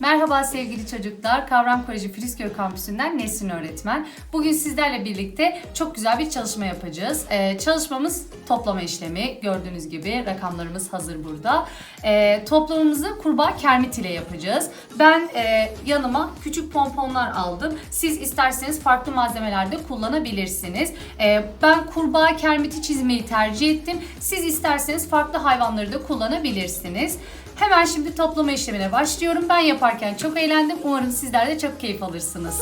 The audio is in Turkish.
Merhaba sevgili çocuklar. Kavram Koleji Filizköy Kampüsü'nden Nesrin öğretmen. Bugün sizlerle birlikte çok güzel bir çalışma yapacağız. Ee, çalışmamız toplama işlemi. Gördüğünüz gibi rakamlarımız hazır burada. Ee, toplamımızı kurbağa kermit ile yapacağız. Ben e, yanıma küçük pomponlar aldım. Siz isterseniz farklı malzemelerde kullanabilirsiniz. Ee, ben kurbağa kermiti çizmeyi tercih ettim. Siz isterseniz farklı hayvanları da kullanabilirsiniz. Hemen şimdi toplama işlemine başlıyorum. Ben yaparken çok eğlendim. Umarım sizler de çok keyif alırsınız.